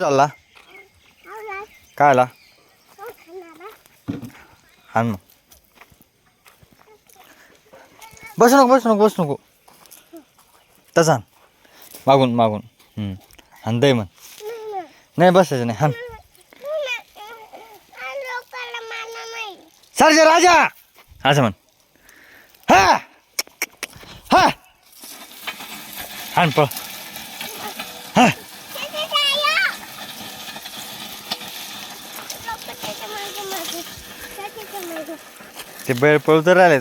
चालला. काय आला हाण मग. बसू नको बसू नको बसू नको. तसा मागून मागून. हम्म. दे म्हण. नाही बसायचं नाही. सर जे राजा! असं म्हण. हा! हा! हाण पळ हा ते बैल पळू तर राहिले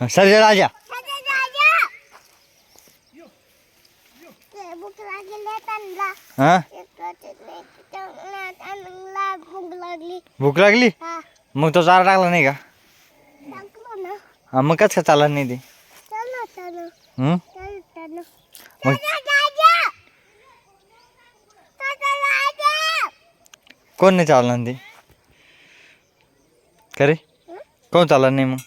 हा, सरजा राजा भूक लागली त्यांना हा? भूक लागली? मग तो चारा टाकला नाही का? हा मग कसं का चालला नाही ते? हम्म? मग कोण नाही चालणार ते? का कोण चालणार नाही मग?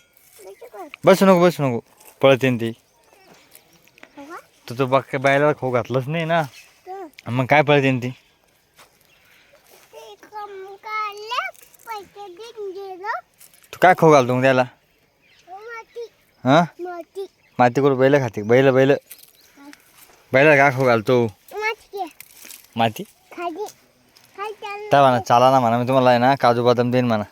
बसू नको बसू नको. पळते ती. तर तो बघ बायला खाऊ घातलंच नाही ना. मग काय पळते ती? तू काय खाऊ घालतो मग त्याला? हां माती. करून बैल खाते? बैल बैल. बैला काय खाऊ घालतो? माती. त्या म्हणा चाला ना म्हणा मी तुम्हाला आहे ना काजू बदाम देईन म्हणा.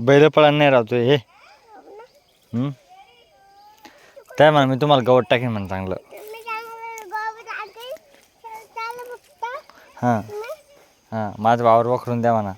बैल पळायला नाही राहतो हे. हम्म? त्या म्हणा मी तुम्हाला गवत टाकेन म्हणा चांगलं. हां. हां माझं वावर वखरून द्या म्हणा.